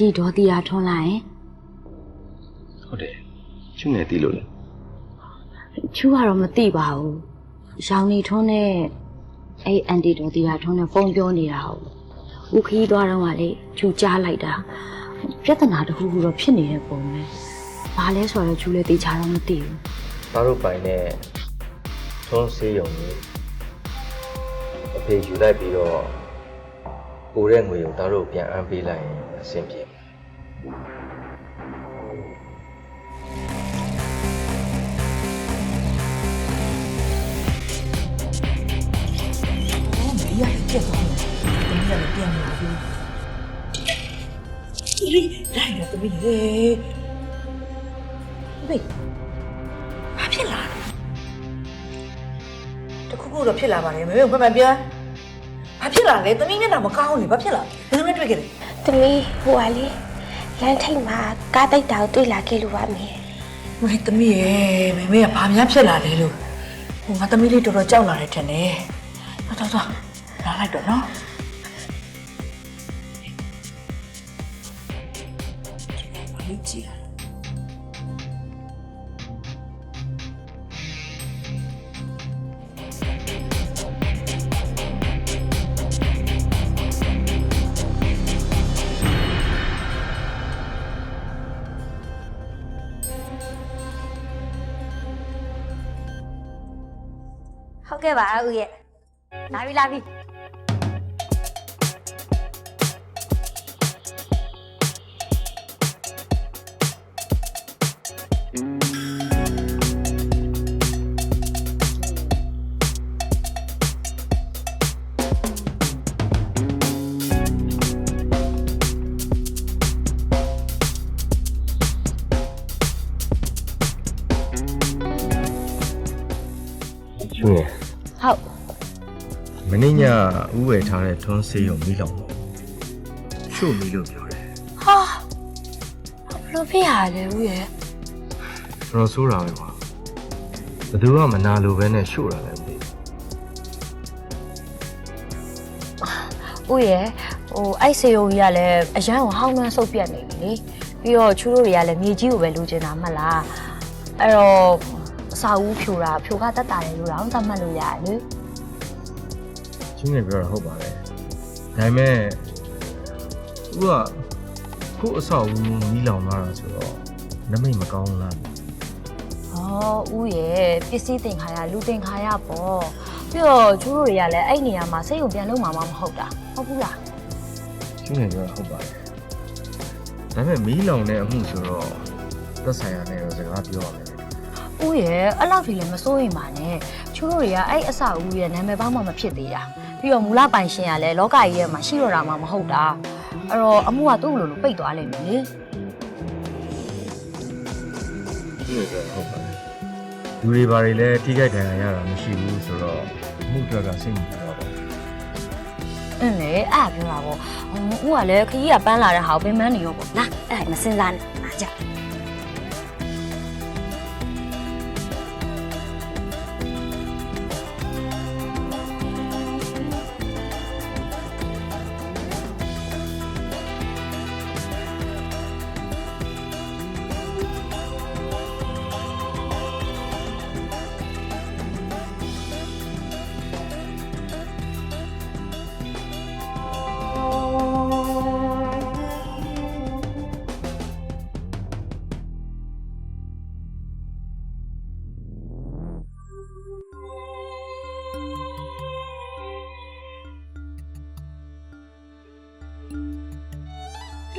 တီဒေါ်တီယာထွန်းလိုက်ရင်ဟုတ်တယ်ချွငယ်တီးလို့လေချူကတော့မသိပါဘူးရောင်နေထွန်းနဲ့အဲ့အန်တီဒေါ်တီယာထွန်းနဲ့ဖုန်းပြောနေတာဟုတ်ဦးခီးသွားတော့ကလေချူကြားလိုက်တာပြဿနာတစ်ခုခုတော့ဖြစ်နေတဲ့ပုံပဲဘာလဲဆိုတော့ချူလည်းသိချာတော့မသိဘူးသားတို့ပိုင်နဲ့သွန်းဆေးရုံကြီးအဖေယူလိုက်ပြီးတော့ပိုတဲ့ငွေကိုသားတို့ပြန်အမ်းပေးလိုက်ရင်အဆင်ပြေ ဒီလိုက်တော့တမီးလေ။ဘေးဘာဖြစ်လာလဲ။တခုခုတော့ဖြစ်လာပါလေမမေဘယ်မှာပြန်။ဘာဖြစ်လာလဲတမီးမျက်နှာမကောင်းလေဘာဖြစ်လာ။ဘယ်လိုနဲ့တွေ့ခဲ့လဲသမီးဟိုကလေလမ်းထိပ်မှာကားတိုက်တာကိုတွေ့လာခဲ့လို့ပါမေ။မင်းတမီးရဲ့မမေကဘာများဖြစ်လာလဲလို့။ဟိုငါတမီးလေးတော်တော်ကြောက်လာတယ်ထင်တယ်။တော်တော်တော်လာလိုက်တော့နော်။ ဘာလို့ကြည့်ရလဲဟုတ်ကဲ့ပါ မင်းညဥဝယ်ထားတဲ့သွန်းဆေးရုံမိလောင်တော့ချို့မိလို့ပြောတယ်ဟာဘလို့ဖြစ်ရလဲဦးရဲ့ကျွန်တော်ဆိုးတာပဲကွာဘယ်သူကမနာလိုပဲနဲ့ရှို့တာလည်းမသိဘူးဦးရဲ့ဟိုအဲ့စေယုံကြီးကလည်းအရန်ကိုဟောင်းနှမ်းဆုပ်ပြတ်နေပြီလေပြီးတော့ချူတို့တွေကလည်းမြေကြီးကိုပဲလိုချင်တာမှတ်လားအဲ့တော့အစာဦးဖြူတာဖြူကတက်တာတယ်လို့တော့သတ်မှတ်လို့ရတယ်လေ ချွငယ်ပြောတာဟုတ်ပါလေဒါပေမဲ့ဥကခုအဆောက်အဦမိလောင်လာတာဆိုတော့နမိတ်မကောင်းလားဟောဦးရဲ့ပစ္စည်းတင်ခါရလူတင်ခါရပေါ့ပြီးတော့ချူတို့တွေကလည်းအဲ့နေရာမှာစိတ်ုံပြန်လုံးမှာမဟုတ်တာဟုတ်ဘူးလားချွငယ်ပြောတာဟုတ်ပါလေဒါပေမဲ့မီးလောင်တဲ့အမှုဆိုတော့သက်ဆိုင်ရာနဲ့တော့စကားပြောရမယ်ဦးရဲ့အဲ့လောက်ထိလည်းမစိုးရင်ပါနဲ့ ချူတို့တွေကအဲ့အဆောက်အဦရဲ့နာမည်ပေါင်းမှမဖြစ်သေးတာပြီးတော့မူလပိုင်ရှင်ကလည်းလောကကြီးရဲ့မှာရှိတော့တာမှမဟုတ်တာအဲ့တော့အမှုကသူ့လိုလိုပိတ်သွားလိမ့်မယ်လေချွငယ်ပြောတာဟုတ်ပါလေလူတွေဘာတွေလဲထိခိုက်ဒဏ်ရာရတာမရှိဘူးဆိုတော့အမှုတွေကစိတ်မကြပါဘူးအင်းလေအဲ့ဒါပြောတာပေါ့ဟိုဦးကလည်းခကြီးကပန်းလာတဲ့ဟာကိုပင်မနေရောပေါ့လာအဲ့ဒါမစင်စားနဲ့အားကြ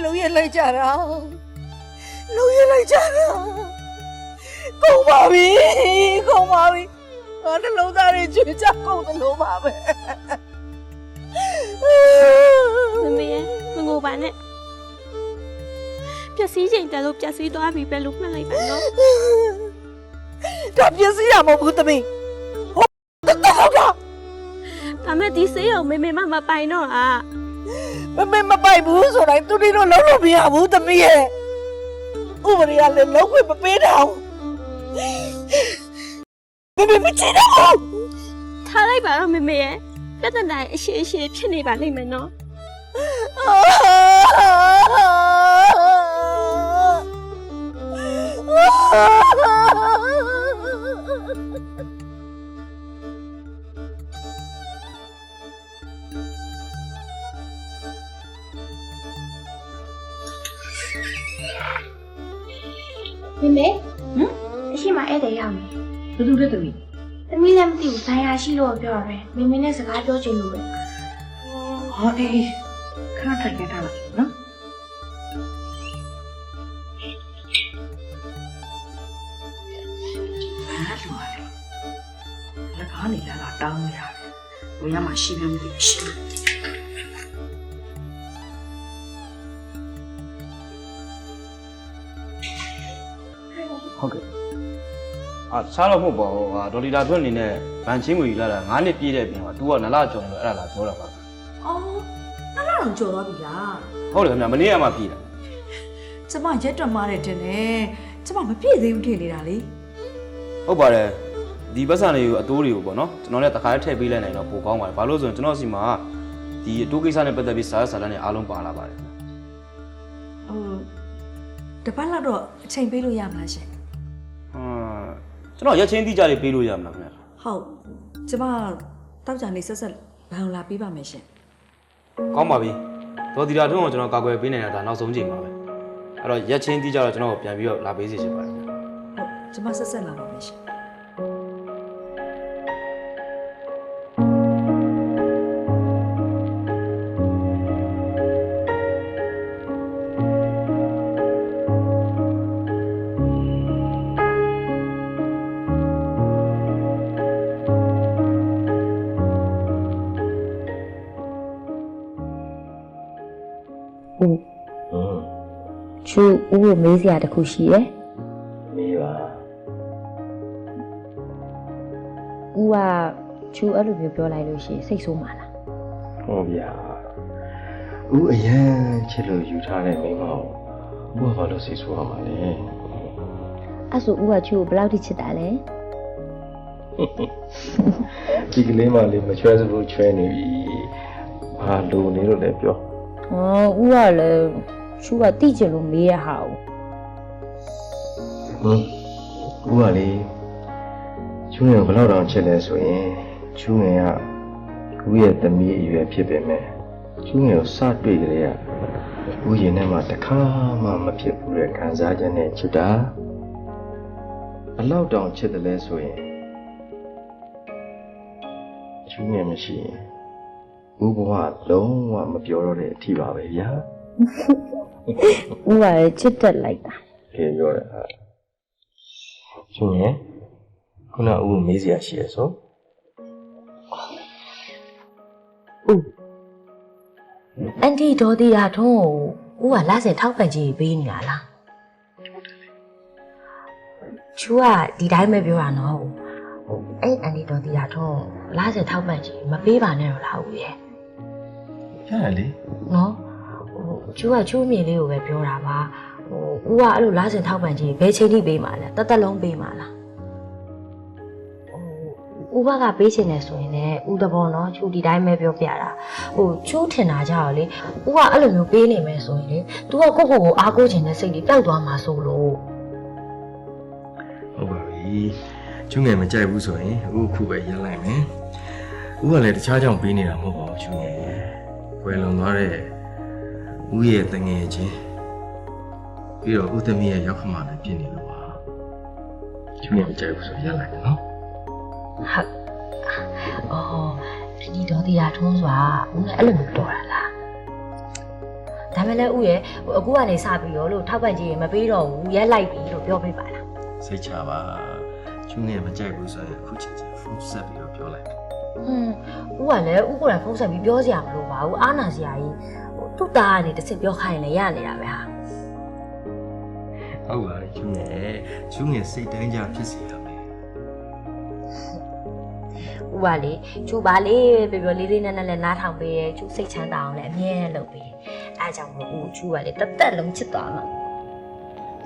လုံရလိုက်ကြတာလုံရလိုက်ကြတာကုန်ပါပြီကုန်ပါပြီငါနှလုံးသားတွေကျွေးကြကုန်တယ်လို့ပါပဲမမေရဲ့မငိုပါနဲ့ပျက်စီးချိန်တက်လို့ပျက်စီးသွားပြီပဲလို့မှတ်လိုက်ပါနော်ဒါပြည့်စည်ရမဟုတ်ဘူးသမီးဟိုတတော်တော့ဒါဒါမဲ့ဒီစေးရုံမေမေမမပိုင်တော့ဟာ မမေမပိုက်ဘူးဆိုတိုင်းသူတို့လုံးလို့မရဘူးသမီးရဲ့ဥပဒေကလည်းလုံးဝမပေးတော့မမေမချင်တော့ဘူးထားလိုက်ပါတော့မေမေရဲ့ပြဿနာအရှိအရှိဖြစ်နေပါလိမ့်မယ်နော် မေမေဟမ်အရှိမဧည့်သည်ရောက်နေဘယ်သူလဲသမီးသမီးလည်းမသိဘူးဇာယာရှိလို့ပြောရတယ်မေမေနဲ့စကားပြောချင်လို့ပဲဟာအေးခဏထိုင်ကြတာလားနော်ဘာလို့လဲလက်ကားနေလာတာတောင်းနေရတယ်ဘယ်ရမှာရှိမှမသိဘူးရှိတ ဟုတ်ကဲ့အာစားတော့မဟုတ်ပါဘူးဟာဒေါ်လီတာထွန်းအနေနဲ့ဗန်ချင်းငွေယူလာတာ9နှစ်ပြည့်တဲ့ပြင်မှာ तू ကနလကြော်လို့အဲ့ဒါလာပြောတာပါအော်အဲ့ဒါတော့ကြော်သွားပြီလားဟုတ်တယ်ခင်ဗျမနေ့ကမှပြည့်တာကျမရက်တွက်မားတယ်တင်တယ်ကျမမပြည့်သေးဘူးထင်နေတာလေဟုတ်ပါတယ်ဒီပတ်စံတွေကိုအတိုးတွေကိုပေါ့နော်ကျွန်တော်လည်းတစ်ခါတည်းထည့်ပေးလိုက်နိုင်တော့ပိုကောင်းပါတယ်ဘာလို့လဲဆိုရင်ကျွန်တော်စီမှာဒီအတိုးကိစ္စနဲ့ပတ်သက်ပြီးစားရစားတန်းတွေအားလုံးပါလာပါတယ်ခင်ဗျဟိုတပတ်လောက်တော့အချိန်ပေးလို့ရမှာရှင် ဟာကျွန်တော်ရက်ချင်းတိကျတွေပေးလို့ရမလားခင်ဗျဟုတ်ကျမတောက်ကြနေဆက်ဆက်ဘာလို့လာပေးပါမယ်ရှင်ကောင်းပါပြီဒေါ်ဒီတာထွန်းကိုကျွန်တော်ကာကွယ်ပေးနေတာဒါနောက်ဆုံးချိန်ပါပဲအဲ့တော့ရက်ချင်းတိကျတော့ကျွန်တော်ပြန်ပြီးတော့လာပေးစီချင်ပါတယ်ခင်ဗျဟုတ်ကျမဆက်ဆက်လာပါမယ်ရှင် ဦးဟွန်းချူဦးကိုမေးစရာတစ်ခုရှိရယ်မေးပါဦးကချူအဲ့လိုမျိုးပြောလိုက်လို့ရှိရင်စိတ်ဆိုးမှာလားဟုတ်ဗျာဦးအရန်ချစ်လို့ယူထားတဲ့မိန်းမကိုဦးကဘာလို့စိတ်ဆိုးရမှာလဲအဲ့ဆိုဦးကချူကိုဘယ်လောက်ထိချစ်တာလဲဒီကလေးမလေးမချွဲစဘူးချွဲနေပြီဘာလိုနေလို့လဲပြော ဟောဦးကလည်းချူကတိကျလို့မေးရဟာဦးဟွန်းဦးကလေချူငယ်ဘယ်လောက်တောင်ချစ်လဲဆိုရင်ချူငယ်ကဦးရဲ့သမီးအရွယ်ဖြစ်ပေမဲ့ချူငယ်ကိုစတွေ့ကြတဲ့ကဦးရင်ထဲမှာတစ်ခါမှမဖြစ်ဘူးတဲ့ခံစားချက်နဲ့ချစ်တာဘယ်လောက်တောင်ချစ်တယ်လဲဆိုရင်ချူငယ်မရှိရင် ဦးဘဝလုံးဝမပြောတော့တဲ့အထီပါပဲဗျာဦးကလည်းချစ်တက်လိုက်တာပြေပြောတယ်ဟာချူငယ်ခုနဦးကိုမေးစရာရှိရဆိုဦးအန်တီဒေါ်တီယာထုံးကိုဦးကလာစင်ထောက်ပံ့ကြီးပေးနေတာလားချူကဒီတိုင်းပဲပြောတာနော်ဟိုအဲ့အန်တီဒေါ်တီယာထုံးလာစင်ထောက်ပံ့ကြီးမပေးပါနဲ့တော့လားဦးရဲ့ ကြားရလေနော်ဟိုကျူကကျူးမြင်လေးကိုပဲပြောတာပါဟိုဦးကအဲ့လိုလားစင်ထောက်ပံ့ကြီးဘယ်ချိန်ထိပေးမှာလဲတသက်လုံးပေးမှာလားဟိုဦးဘကပေးချင်တယ်ဆိုရင်လည်းဦးတဘောနော်ကျူဒီတိုင်းပဲပြောပြတာဟိုကျူးထင်တာကြတော့လေဦးကအဲ့လိုမျိုးပေးနေမယ်ဆိုရင်လေ तू ကကိုယ့်ကိုယ်ကိုအားကိုးချင်တဲ့စိတ်တွေပျောက်သွားမှာဆိုလို့ဟုတ်ပါပြီချူငယ်မကြိုက်ဘူးဆိုရင်ဦးခုပဲရက်လိုက်မယ်ဦးကလည်းတခြားကြောင့်ပေးနေတာမဟုတ်ပါဘူးချူငယ် ကွယ်လွန်သွားတဲ့ဦးရဲ့တငယ်ချင်းပြီးတော့ဦးသမီးရဲ့ရောက်ခမလည်းဖြစ်နေလို့ပါချူငယ်မကြိုက်ဘူးဆိုရက်လိုက်မယ်နော်ဟုတ်အော်ဒီတော့တရားထုံးစွာဦးလည်းအဲ့လိုမျိုးတော်တာလားဒါမဲ့လည်းဦးရဲ့ဟိုအခုကနေစပြီးတော့လို့ထောက်ပံ့ကြီးရမပေးတော့ဘူးရက်လိုက်ပြီလို့ပြောပေးပါလားစိတ်ချပါချူငယ်မကြိုက်ဘူးဆိုရင်အခုချက်ချင်းဖုန်းဆက်ပြီးတော့ပြောလိုက်မယ် ဟွန်းဦးကလည်းဦးကိုယ်တိုင်ဖုန်းဆက်ပြီးပြောစရာမလိုပါဘူးအားနာစရာကြီးဟိုသူ့သားကနေတစ်ချက်ပြောခိုင်းရင်လည်းရနေတာပဲဟာဟုတ်ပါပြီချူငယ်ချူငယ်စိတ်တိုင်းကြဖြစ်စီရမယ်ဦးကလေကျူပါလေပြောပြောလေးလေးနက်နက်လည်းနားထောင်ပေးတယ်ကျူစိတ်ချမ်းသာအောင်လည်းအမြဲတမ်းလုပ်ပေးတယ်အဲအကြောင့်မို့ဦးကျူကလေတက်တက်လုံးချစ်သွားမှာ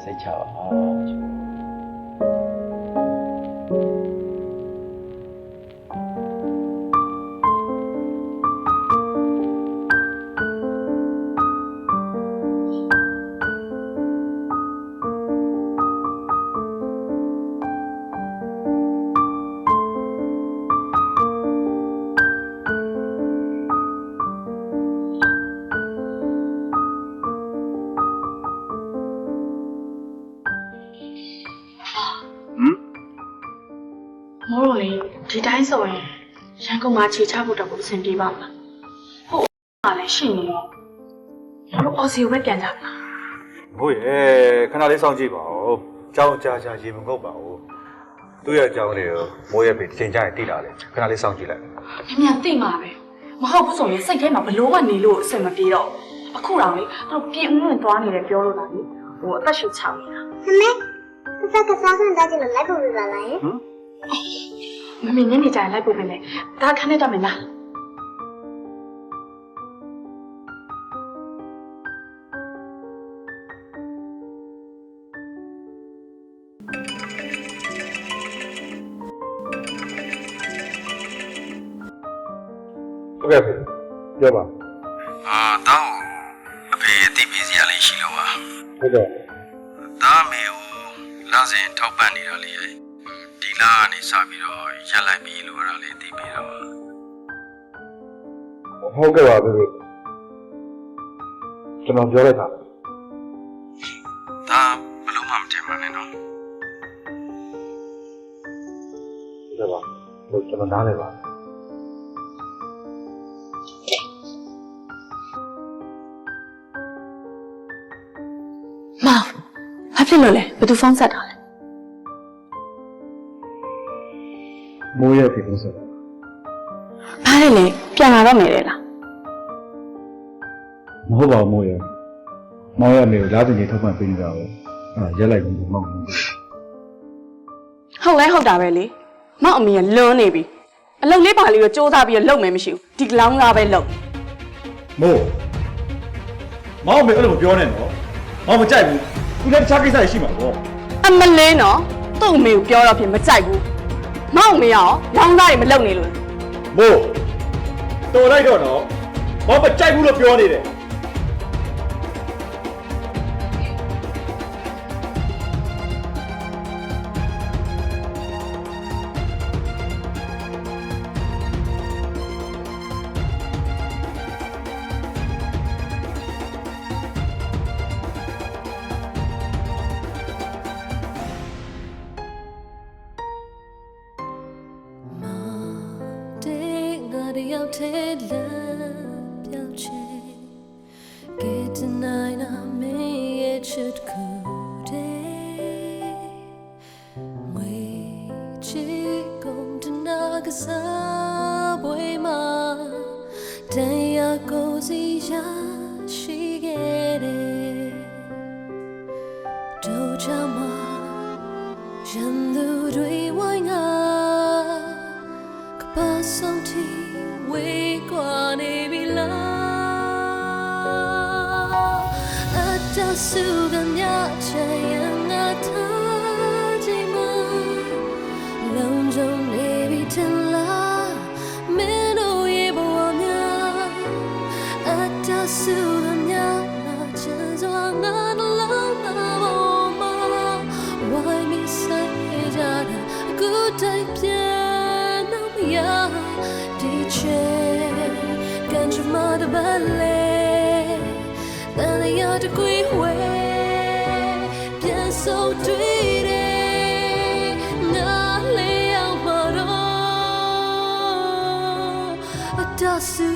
စိတ်ချပါအောင် မိုးတို့လေဒီတိုင်းဆိုရင်ရန်ကုန်မှာခြေချဖို့တော့ကိုအဆင်ပြေပါမလားဟုတ်ပါလေရှိနေရောတို့အော်စီကိုပဲပြန်ကြပါဟုတ်ရဲ့ခဏလေးစောင့်ကြည့်ပါဦးကြောင်းကြာကြာရေမငုတ်ပါဘူးသူ့ရဲ့အကြောင်းလေးကိုမိုးရဲ့ဖေချိန်ကြရင်တိလာတယ်ခဏလေးစောင့်ကြည့်လိုက်မြင်မြန်သိမှာပဲမဟုတ်ဘူးဆိုရင်စိတ်ထဲမှာဘလို့ကနေလို့အဆင်မပြေတော့အခုတော့လေတို့ပြင်ဦးဝင်သွားနေတယ်ပြောလို့လားလေဟိုအသက်ရှူချောင်းနေတာမမေကစားကစားဆန်းသားကျင်လို့လိုက်ဖို့ပြပါလားယင် မမေညနေကျရင်လိုက်ပို့ပေးမယ်ဒါခဏနဲ့တော့မယ်လားဟုတ်ကဲ့ဖေပြောပါအာတောင်းအဖေအသိပေးစရာလေးရှိလို့ပါဟုတ်ကဲ့ဒါအမေကိုလာစဉ်ထောက်ပံ့နေတာလေးရဲ့ ဒီလာကနေစပြီးတော့ရက်လိုက်ပြီလို့အဲ့ဒါလေးသိပေးတော့ဟုတ်ကဲ့ပါဖေကျွန်တော်ပြောလိုက်တာဒါဘလို့မှမထင်ပါနဲ့နော်ဟုတ်ကဲ့ပါလို့ကျွန်တော်နားလည်ပါမောင်ဘာဖြစ်လို့လဲဘယ်သူဖုန်းဆက်တာလဲ မိုးရဲ့ဖေကုန်စက်ဘာလဲလဲပြန်လာတော့မယ်လေလားမဟုတ်ပါဘူးမိုးရဲ့မောင်ရဲ့အမေကိုလားတင်ကြီးထောက်ပံ့ပေးနေတာကိုအဲ့ရက်လိုက်ပြီးမောင်ဘူးဟုတ်လဲဟုတ်တာပဲလေမောက်အမေကလွန်းနေပြီအလုပ်လေးပါလေးကိုစူးစမ်းပြီးတော့လုပ်မယ်မရှိဘူးဒီကလောင်းသားပဲလုပ်မို့မောင်မေအဲ့လိုမပြောနဲ့နော်မောင်မကြိုက်ဘူးသူလည်းတခြားကိစ္စရှိမှာပေါ့အမလေးနော်သူ့အမေကိုပြောတော့ဖြစ်မကြိုက်ဘူး မောက်အမေကရောလောင်းသားတွေမလုပ်နေလို့မို့တော်လိုက်တော့နော်မောင်မကြိုက်ဘူးလို့ပြောနေတယ် တယောက်ထဲလမ်းပြောင်းချင် Get tonight I'm made it should go day ငွေချီကုန်တ တဆုက 告诉。